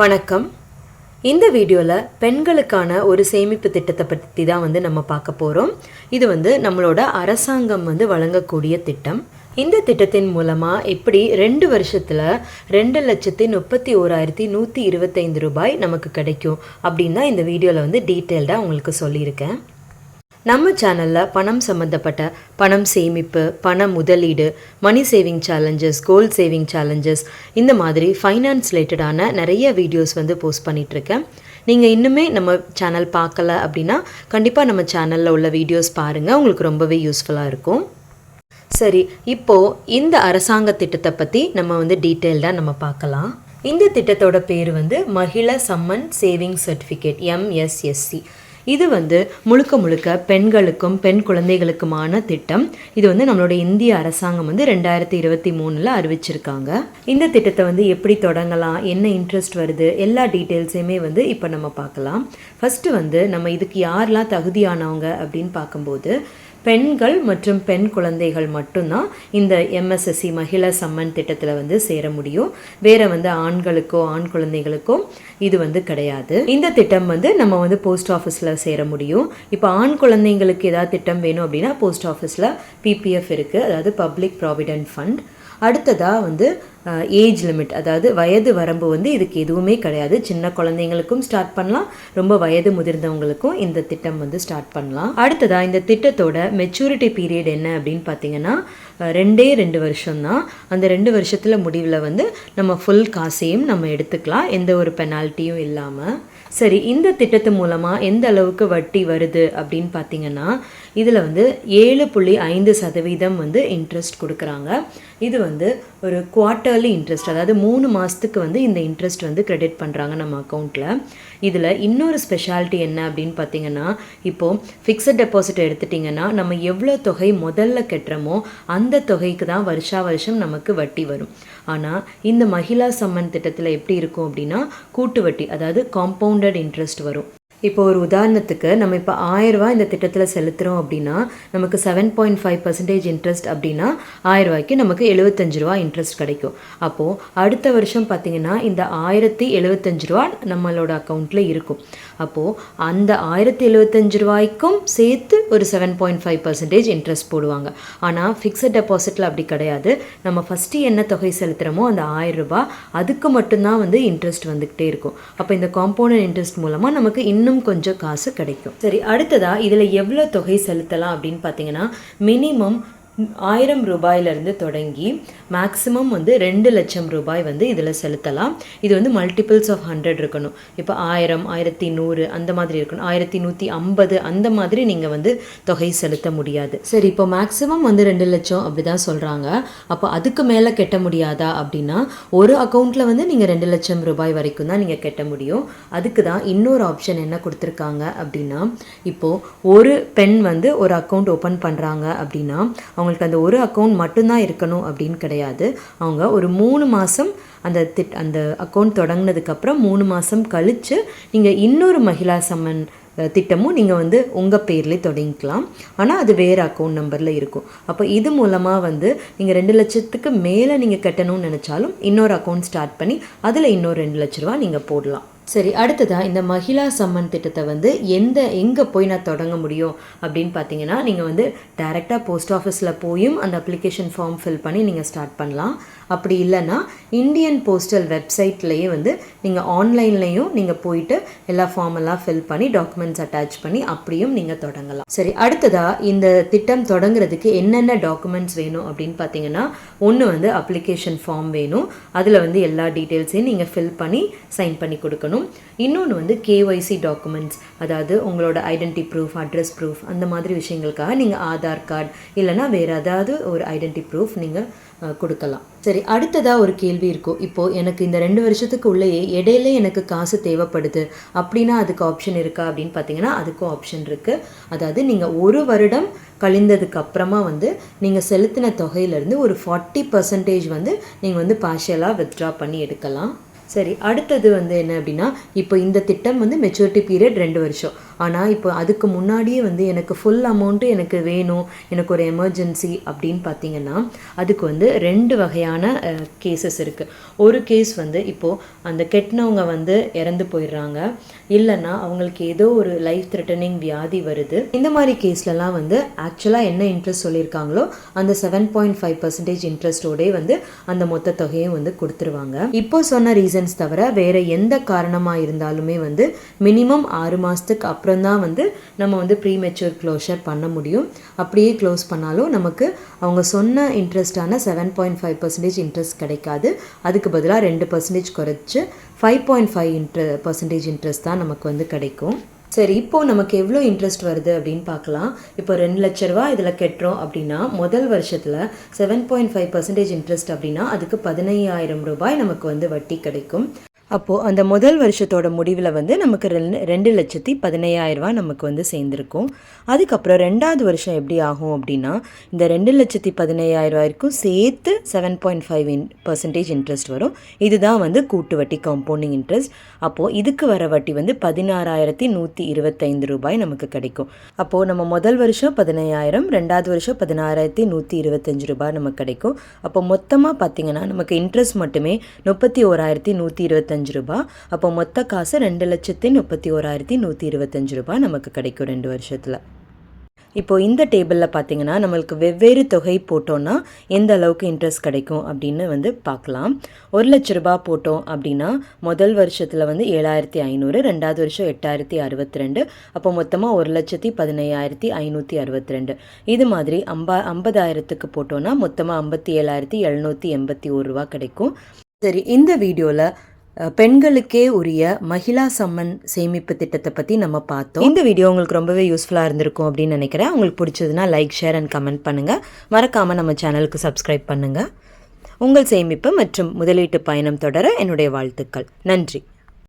வணக்கம். இந்த வீடியோவில் பெண்களுக்கான ஒரு சேமிப்பு திட்டத்தை பற்றி தான் வந்து நம்ம பார்க்க போகிறோம் இது வந்து நம்மளோட அரசாங்கம் வந்து வழங்கக்கூடிய திட்டம். இந்த திட்டத்தின் மூலமாக எப்படி ரெண்டு வருஷத்தில் ரெண்டு லட்சத்தி முப்பத்தி ஓராயிரத்தி நூற்றி இருபத்தைந்து ரூபாய் நமக்கு கிடைக்கும் அப்படின்னு தான் இந்த வீடியோவில் வந்து டீட்டெயில்டாக உங்களுக்கு சொல்லியிருக்கேன். நம்ம சேனலில் பணம் சம்மந்தப்பட்ட பணம் சேமிப்பு பண முதலீடு money saving challenges gold saving challenges இந்த மாதிரி ஃபைனான்ஸ் ரிலேட்டடான நிறைய வீடியோஸ் வந்து போஸ்ட் பண்ணிகிட்ருக்கேன் நீங்கள் இன்னுமே நம்ம சேனல் பார்க்கல அப்படின்னா கண்டிப்பாக நம்ம சேனலில் உள்ள வீடியோஸ் பாருங்கள் உங்களுக்கு ரொம்பவே யூஸ்ஃபுல்லாக இருக்கும். சரி இப்போது இந்த அரசாங்க திட்டத்தை பற்றி நம்ம வந்து டீட்டெயில்டாக நம்ம பார்க்கலாம். இந்த திட்டத்தோட பேர் வந்து மகிழ சம்மன் சேவிங் சர்டிஃபிகேட் எம்எஸ்எஸ்சி இது வந்து முழுக்க முழுக்க பெண்களுக்கும் பெண் குழந்தைகளுக்குமான திட்டம். இது வந்து நம்மளுடைய இந்திய அரசாங்கம் வந்து ரெண்டாயிரத்தி இருபத்தி மூணில் அறிவிச்சிருக்காங்க. இந்த திட்டத்தை வந்து எப்படி தொடங்கலாம்? என்ன இன்ட்ரெஸ்ட் வருது? எல்லா டீட்டெயில்ஸையுமே வந்து இப்போ நம்ம பார்க்கலாம். ஃபஸ்ட்டு வந்து நம்ம இதுக்கு யாரெல்லாம் தகுதியானவங்க அப்படின்னு பார்க்கும்போது பெண்கள் மற்றும் பெண் குழந்தைகள் மட்டும்தான் இந்த எம்எஸ்எஸ்சி மகிழா சம்மன் திட்டத்தில் வந்து சேர முடியும். வேற வந்து ஆண்களுக்கோ ஆண் குழந்தைகளுக்கோ இது வந்து கிடையாது. இந்த திட்டம் வந்து நம்ம வந்து போஸ்ட் ஆஃபீஸில் சேர முடியும். இப்போ ஆண் குழந்தைங்களுக்கு ஏதாவது திட்டம் வேணும் அப்படின்னா போஸ்ட் ஆஃபீஸில் பிபிஎஃப் இருக்குது அதாவது பப்ளிக் ப்ராவிடென்ட் ஃபண்ட் அடுத்ததாக வந்து ஏஜ் லிமிட் அதாவது வயது வரம்பு வந்து இதுக்கு எதுவுமே கிடையாது. சின்ன குழந்தைங்களுக்கும் ஸ்டார்ட் பண்ணலாம். ரொம்ப வயது முதிர்ந்தவங்களுக்கும் இந்த திட்டம் வந்து ஸ்டார்ட் பண்ணலாம். அடுத்ததாக இந்த திட்டத்தோட மெச்சூரிட்டி பீரியட் என்ன அப்படின்னு பார்த்தீங்கன்னா ரெண்டே ரெண்டு வருஷம்தான். அந்த ரெண்டு வருஷத்தில் முடிவில் வந்து நம்ம ஃபுல் காசையும் நம்ம எடுத்துக்கலாம். எந்த ஒரு பெனால்ட்டியும் இல்லாமல் சரி இந்த திட்டத்து மூலமாக எந்த அளவுக்கு வட்டி வருது அப்படின்னு பார்த்தீங்கன்னா இதில் வந்து ஏழு புள்ளி ஐந்து சதவீதம் வந்து இன்ட்ரெஸ்ட் கொடுக்குறாங்க. இது வந்து ஒரு குவார்ட்டர்லி இன்ட்ரெஸ்ட் அதாவது மூணு மாதத்துக்கு வந்து இந்த இன்ட்ரெஸ்ட் வந்து கிரெடிட் பண்ணுறாங்க நம்ம அக்கௌண்ட்டில் இதில் இன்னொரு ஸ்பெஷாலிட்டி என்ன அப்படின்னு பார்த்தீங்கன்னா இப்போது ஃபிக்ஸட் டெபாசிட் எடுத்துட்டிங்கன்னா நம்ம எவ்வளோ தொகை முதல்ல கட்டுறோமோ அந்த தொகைக்கு தான் வருஷா வருஷம் நமக்கு வட்டி வரும். ஆனால் இந்த மகிழா சம்மன் திட்டத்தில் எப்படி இருக்கும் அப்படின்னா கூட்டு வட்டி அதாவது காம்பவுண்டட் இன்ட்ரெஸ்ட் வரும். இப்போ ஒரு உதாரணத்துக்கு நம்ம இப்போ ஆயிரரூவா இந்த திட்டத்தில் செலுத்துகிறோம் அப்படின்னா நமக்கு seven point five percentage interest அப்படின்னா ஆயிரரூவாய்க்கு நமக்கு எழுபத்தஞ்சு ரூபா இன்ட்ரெஸ்ட் கிடைக்கும். அப்போது அடுத்த வருஷம் பார்த்தீங்கன்னா இந்த ஆயிரத்தி எழுபத்தஞ்சு ரூபா நம்மளோட அக்கௌண்ட்டில் இருக்கும். அப்போது அந்த ஆயிரத்தி எழுபத்தஞ்சு ரூபாய்க்கும் சேர்த்து ஒரு seven point five percentage interest போடுவாங்க. ஆனால் ஃபிக்ஸட் டெபாசிட்டில் அப்படி கிடையாது. நம்ம ஃபஸ்ட்டு என்ன தொகை செலுத்துகிறோமோ அந்த ஆயிரம் ரூபாய் அதுக்கு மட்டும்தான் வந்து இன்ட்ரெஸ்ட் வந்துக்கிட்டே இருக்கும். அப்போ இந்த காம்பவுண்ட் இன்ட்ரெஸ்ட் மூலமாக நமக்கு இன்னும் கொஞ்சம் காசு கிடைக்கும். சரி அடுத்ததாக இதில் எவ்வளோ தொகை செலுத்தலாம் அப்படின்னு பார்த்தீங்கன்னா மினிமம் ஆயிரம் ரூபாயிலிருந்து தொடங்கி மேக்ஸிமம் வந்து ரெண்டு லட்சம் ரூபாய் வந்து இதில் செலுத்தலாம். இது வந்து மல்டிபிள்ஸ் ஆஃப் ஹண்ட்ரட் இருக்கணும். இப்போ ஆயிரம் ஆயிரத்தி நூறு அந்த மாதிரி இருக்கணும். ஆயிரத்தி நூற்றி ஐம்பது அந்த மாதிரி நீங்கள் வந்து தொகை செலுத்த முடியாது. சரி இப்போ மேக்ஸிமம் வந்து ரெண்டு லட்சம் அப்படி தான் சொல்கிறாங்க அப்போ அதுக்கு மேலே கட்ட முடியாதா அப்படின்னா ஒரு அக்கௌண்ட்டில் வந்து நீங்கள் ரெண்டு லட்சம் ரூபாய் வரைக்கும் தான் நீங்கள் கட்ட முடியும். அதுக்கு தான் இன்னொரு ஆப்ஷன் என்ன கொடுத்துருக்காங்க அப்படின்னா இப்போது ஒரு பெண் வந்து ஒரு அக்கௌண்ட் ஓப்பன் பண்ணுறாங்க அப்படின்னா அவங்களுக்கு அந்த ஒரு அக்கௌண்ட் மட்டும்தான் இருக்கணும் அப்படின்னு கிடையாது. அவங்க ஒரு மூணு மாதம் அந்த திட் அந்த அக்கௌண்ட் தொடங்கினதுக்கப்புறம் மூணு மாதம் கழித்து நீங்கள் இன்னொரு மகிழா சம்மன் திட்டமும் நீங்கள் வந்து உங்கள் பேர்லேயே தொடங்கிக்கலாம். ஆனால் அது வேறு அக்கௌண்ட் நம்பரில் இருக்கும். அப்போ இது மூலமாக வந்து நீங்கள் ரெண்டு லட்சத்துக்கு மேலே நீங்கள் கட்டணும்னு நினச்சாலும் இன்னொரு அக்கௌண்ட் ஸ்டார்ட் பண்ணி அதில் இன்னொரு ரெண்டு லட்ச ரூபா நீங்கள் போடலாம். சரி அடுத்ததாக இந்த மகிழா சம்மன் திட்டத்தை வந்து எந்த எங்கே போய் நான் தொடங்க முடியும் அப்படின்னு பார்த்தீங்கன்னா நீங்கள் வந்து டைரெக்டாக போஸ்ட் ஆஃபீஸில் போயும் அந்த அப்ளிகேஷன் ஃபார்ம் ஃபில் பண்ணி நீங்கள் ஸ்டார்ட் பண்ணலாம். அப்படி இல்லைன்னா இந்தியன் போஸ்டல் வெப்சைட்லேயே வந்து நீங்கள் ஆன்லைன்லேயும் நீங்கள் போயிட்டு எல்லா ஃபார்ம் எல்லாம் ஃபில் பண்ணி டாக்குமெண்ட்ஸ் அட்டாச் பண்ணி அப்படியும் நீங்கள் தொடங்கலாம். சரி அடுத்ததாக இந்த திட்டம் தொடங்குறதுக்கு என்னென்ன டாக்குமெண்ட்ஸ் வேணும் அப்படின்னு பார்த்தீங்கன்னா ஒன்று வந்து அப்ளிகேஷன் ஃபார்ம் வேணும். அதில் வந்து எல்லா டீட்டெயில்ஸையும் நீங்கள் ஃபில் பண்ணி சைன் பண்ணி கொடுக்கணும். இன்னொன்று வந்து கேஒய்சி டாக்குமெண்ட்ஸ் அதாவது உங்களோட ஐடென்டி ப்ரூஃப் அட்ரஸ் ப்ரூஃப் அந்த மாதிரி விஷயங்களுக்காக நீங்கள் ஆதார் கார்டு இல்லைன்னா வேறு ஏதாவது ஒரு ஐடென்டி ப்ரூஃப் நீங்கள் கொடுக்கலாம். சரி அடுத்ததாக ஒரு கேள்வி இருக்கும். இப்போது எனக்கு இந்த ரெண்டு வருஷத்துக்கு உள்ளேயே இடையில எனக்கு காசு தேவைப்படுது. அப்படின்னா அதுக்கு ஆப்ஷன் இருக்கா அப்படின்னு பார்த்தீங்கன்னா அதுக்கும் ஆப்ஷன் இருக்குது அதாவது நீங்கள் ஒரு வருடம் கழிந்ததுக்கு அப்புறமா வந்து நீங்கள் செலுத்தின தொகையிலேருந்து ஒரு ஃபார்ட்டி பர்சன்டேஜ் வந்து நீங்கள் வந்து பார்ஷியலாக வித்ட்ரா பண்ணி எடுக்கலாம். சரி அடுத்தது வந்து என்ன அப்படின்னா இப்போ இந்த திட்டம் வந்து மெச்சூரிட்டி பீரியட் ரெண்டு வருஷம். ஆனால் இப்போ அதுக்கு முன்னாடியே வந்து எனக்கு ஃபுல் அமௌண்ட்டு எனக்கு வேணும் எனக்கு ஒரு எமர்ஜென்சி அப்படின்னு பார்த்தீங்கன்னா அதுக்கு வந்து ரெண்டு வகையான கேசஸ் இருக்குது ஒரு கேஸ் வந்து இப்போது அந்த கெட்டினவங்க வந்து இறந்து போயிடுறாங்க. இல்லைன்னா அவங்களுக்கு ஏதோ ஒரு லைஃப் த்ரெட்டனிங் வியாதி வருது. இந்த மாதிரி கேஸ்லலாம் வந்து ஆக்சுவலாக என்ன இன்ட்ரெஸ்ட் சொல்லியிருக்காங்களோ அந்த செவன் பாயிண்ட் ஃபைவ் பர்சன்டேஜ் இன்ட்ரெஸ்டோடே வந்து அந்த மொத்த தொகையும் வந்து கொடுத்துருவாங்க. இப்போ சொன்ன ரீசன்ஸ் தவிர வேற எந்த காரணமாக இருந்தாலுமே வந்து மினிமம் ஆறு மாதத்துக்கு அப்புறம் தான் வந்து நம்ம வந்து ப்ரீ மெச்சூர் க்ளோஷர் பண்ண முடியும். அப்படியே க்ளோஸ் பண்ணாலும் நமக்கு அவங்க சொன்ன இன்ட்ரெஸ்டான seven point five percentage interest கிடைக்காது. அதுக்கு பதிலாக ரெண்டு பர்சன்டேஜ் குறைச்சி five point five இன்ட்ர percentage interest தான் நமக்கு வந்து கிடைக்கும். சரி இப்போது நமக்கு எவ்வளோ இன்ட்ரெஸ்ட் வருது அப்படின்னு பார்க்கலாம். இப்போ ரெண்டு லட்ச ரூபா இதில் கட்டுறோம் அப்படின்னா முதல் வருஷத்தில் seven point five percentage interest அப்படின்னா அதுக்கு பதினையாயிரம் ரூபாய் நமக்கு வந்து வட்டி கிடைக்கும். அப்போது அந்த முதல் வருஷத்தோட முடிவில் வந்து நமக்கு ரெண்டு ரெண்டு லட்சத்தி பதினையாயிரரூவா நமக்கு வந்து சேர்ந்துருக்கும். அதுக்கப்புறம் ரெண்டாவது வருஷம் எப்படி ஆகும் அப்படின்னா இந்த ரெண்டு லட்சத்தி பதினையாயிரரூவாய்க்கும் சேர்த்து செவன் பாயிண்ட் ஃபைவ் இன் பர்சன்டேஜ் இன்ட்ரெஸ்ட் வரும். இதுதான் வந்து கூட்டு வட்டி காம்பவுண்டிங் இன்ட்ரெஸ்ட் அப்போது இதுக்கு வர வட்டி வந்து பதினாறாயிரத்தி நூற்றி இருபத்தைந்து ரூபாய் நமக்கு கிடைக்கும். அப்போது நம்ம முதல் வருஷம் பதினையாயிரம் ரெண்டாவது வருஷம் பதினாறாயிரத்தி நூற்றி இருபத்தஞ்சு ரூபாய் நமக்கு கிடைக்கும். அப்போ மொத்தமாக பார்த்தீங்கன்னா நமக்கு இன்ட்ரெஸ்ட் மட்டுமே முப்பத்தி ஓராயிரத்தி நூற்றி இருபத்தஞ்சு ரூபாய் அப்போ மொத்த காசு ரெண்டு லட்சத்தி முப்பத்தி ஓராயிரத்தி நூற்றி இருபத்தஞ்சு ரூபாய் நமக்கு கிடைக்கும் ரெண்டு வருஷத்தில். இப்போ இந்த டேபிளில் பார்த்தீங்கன்னா நம்மளுக்கு வெவ்வேறு தொகை போட்டோன்னா எந்த அளவுக்கு இன்ட்ரெஸ்ட் கிடைக்கும் அப்படின்னு வந்து பார்க்கலாம் ஒரு லட்ச ரூபா போட்டோம் அப்படின்னா முதல் வருஷத்தில் வந்து ஏழாயிரத்தி ஐநூறு ரெண்டாவது வருஷம் எட்டாயிரத்தி அறுபத்தி ரெண்டு அப்போ மொத்தமாக ஒரு லட்சத்தி பதினையாயிரத்தி ஐநூற்றி அறுபத்தி ரெண்டு இது மாதிரி ஐம்பா ஐம்பதாயிரத்துக்கு போட்டோன்னா மொத்தமாக ஐம்பத்தி ஏழாயிரத்தி எழுநூற்றி எண்பத்தி ஒரு ரூபா கிடைக்கும். சரி இந்த வீடியோவில் பெண்களுக்கே உரிய மகிழா சம்மன் சேமிப்பு திட்டத்தை பற்றி நம்ம பார்த்தோம். இந்த வீடியோ உங்களுக்கு ரொம்பவே யூஸ்ஃபுல்லாக இருந்திருக்கும் அப்படின்னு நினைக்கிறேன். உங்களுக்கு பிடிச்சதுன்னா லைக் ஷேர் அண்ட் கமெண்ட் பண்ணுங்கள் மறக்காமல் நம்ம சேனலுக்கு சப்ஸ்கிரைப் பண்ணுங்கள் உங்கள் சேமிப்பு மற்றும் முதலீட்டு பயணம் தொடர என்னுடைய வாழ்த்துக்கள். நன்றி.